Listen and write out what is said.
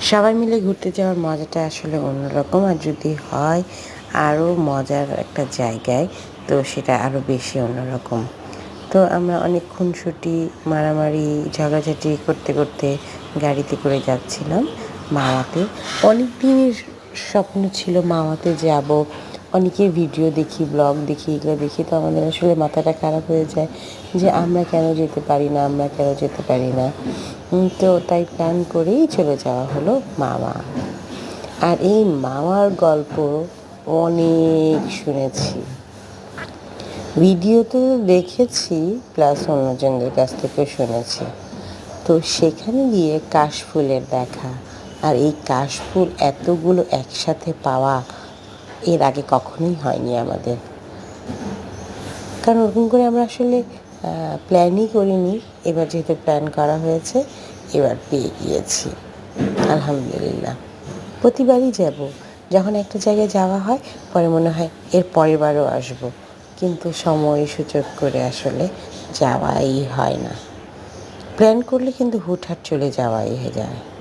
সবাই মিলে ঘুরতে যাওয়ার মজাটা আসলে অন্যরকম। আর যদি হয় আরও মজার একটা জায়গায়, তো সেটা আরও বেশি অন্যরকম। তো আমরা অনেক খুনসুটি মারামারি, ঝগড়াঝাটি করতে করতে গাড়িতে করে যাচ্ছিলাম মাওয়াতে অনেক দিনের স্বপ্ন ছিল মাওয়াতে যাব অনেকের ভিডিও দেখি ব্লগ দেখি, এগুলো দেখি, তো আমাদের আসলে মাথাটা খারাপ হয়ে যায় যে আমরা কেন যেতে পারি না, আমরা কেন যেতে পারি না। তো তাই প্ল্যান করেই চলে যাওয়া হলো মামা। আর এই মামার গল্প অনেক শুনেছি। ভিডিওতে দেখেছি প্লাস অন্যজনদের কাছ থেকেও শুনেছি। তো সেখানে গিয়ে কাশফুলের দেখা। আর এই কাশফুল এতগুলো একসাথে পাওয়া এর আগে কখনোই হয়নি আমাদের। কারণ ওরকম করে আমরা আসলে প্ল্যানই করিনি। এবার যেহেতু প্ল্যান করা হয়েছে, এবার পেয়ে গিয়েছি। আলহামদুলিল্লাহ। প্রতিবারই যাব। যখন একটা জায়গায় যাওয়া হয়, পরে মনে হয় এর পরের বারও আসব। কিন্তু সময় সুযোগ করে আসলে যাওয়াই হয় না। প্ল্যান করলে কিন্তু হুটহাট চলে যাওয়াই হয়ে যায়।